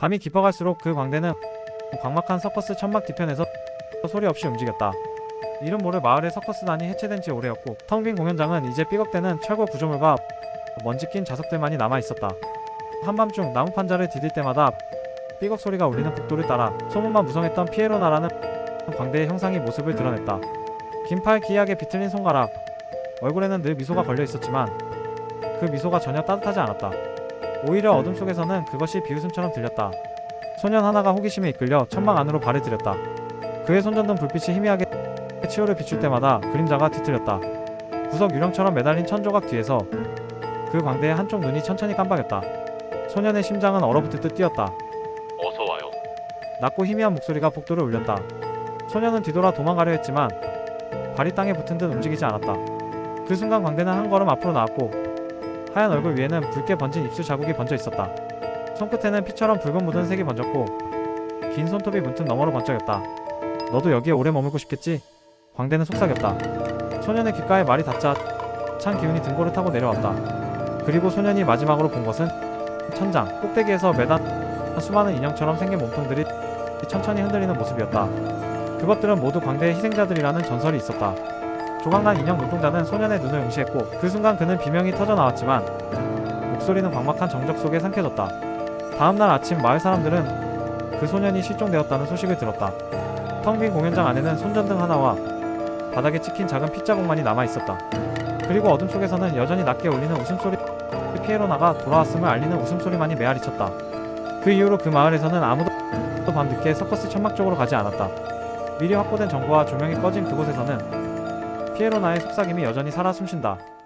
밤이 깊어갈수록 그 광대는 광막한 서커스 천막 뒤편에서 소리 없이 움직였다. 이름 모를 마을의 서커스단이 해체된 지 오래였고 텅 빈 공연장은 이제 삐걱대는 철거 구조물과 먼지 낀 좌석들만이 남아 있었다. 한밤중 나무 판자를 디딜 때마다 삐걱 소리가 울리는 복도를 따라 소문만 무성했던 피에로나라는 광대의 형상이 모습을 드러냈다. 긴팔 기이하게 비틀린 손가락, 얼굴에는 늘 미소가 걸려 있었지만 그 미소가 전혀 따뜻하지 않았다. 오히려 어둠 속에서는 그것이 비웃음처럼 들렸다. 소년 하나가 호기심에 이끌려 천막 안으로 발을 들였다. 그의 손전등 불빛이 희미하게 치오를 비출 때마다 그림자가 뒤틀렸다. 구석 유령처럼 매달린 천조각 뒤에서 그 광대의 한쪽 눈이 천천히 깜박였다. 소년의 심장은 얼어붙을 듯 뛰었다. 어서 와요. 낮고 희미한 목소리가 복도를 울렸다. 소년은 뒤돌아 도망가려 했지만 발이 땅에 붙은 듯 움직이지 않았다. 그 순간 광대는 한 걸음 앞으로 나왔고 하얀 얼굴 위에는 붉게 번진 입술 자국이 번져 있었다. 손끝에는 피처럼 붉은 묻은 색이 번졌고 긴 손톱이 문틈 너머로 번쩍였다. 너도 여기에 오래 머물고 싶겠지? 광대는 속삭였다. 소년의 귓가에 말이 닿자 찬 기운이 등골을 타고 내려왔다. 그리고 소년이 마지막으로 본 것은 천장 꼭대기에서 매단 수많은 인형처럼 생긴 몸통들이 천천히 흔들리는 모습이었다. 그것들은 모두 광대의 희생자들이라는 전설이 있었다. 조각난 인형 눈동자는 소년의 눈을 응시했고 그 순간 그는 비명이 터져 나왔지만 목소리는 광막한 정적 속에 삼켜졌다. 다음날 아침 마을 사람들은 그 소년이 실종되었다는 소식을 들었다. 텅 빈 공연장 안에는 손전등 하나와 바닥에 찍힌 작은 핏자국만이 남아 있었다. 그리고 어둠 속에서는 여전히 낮게 울리는 웃음소리 피에로나가 돌아왔음을 알리는 웃음소리만이 메아리쳤다. 그 이후로 그 마을에서는 아무도 밤 늦게 서커스 천막 쪽으로 가지 않았다. 미리 확보된 정보와 조명이 꺼진 그곳에서는 피에로나의 속삭임이 여전히 살아 숨쉰다.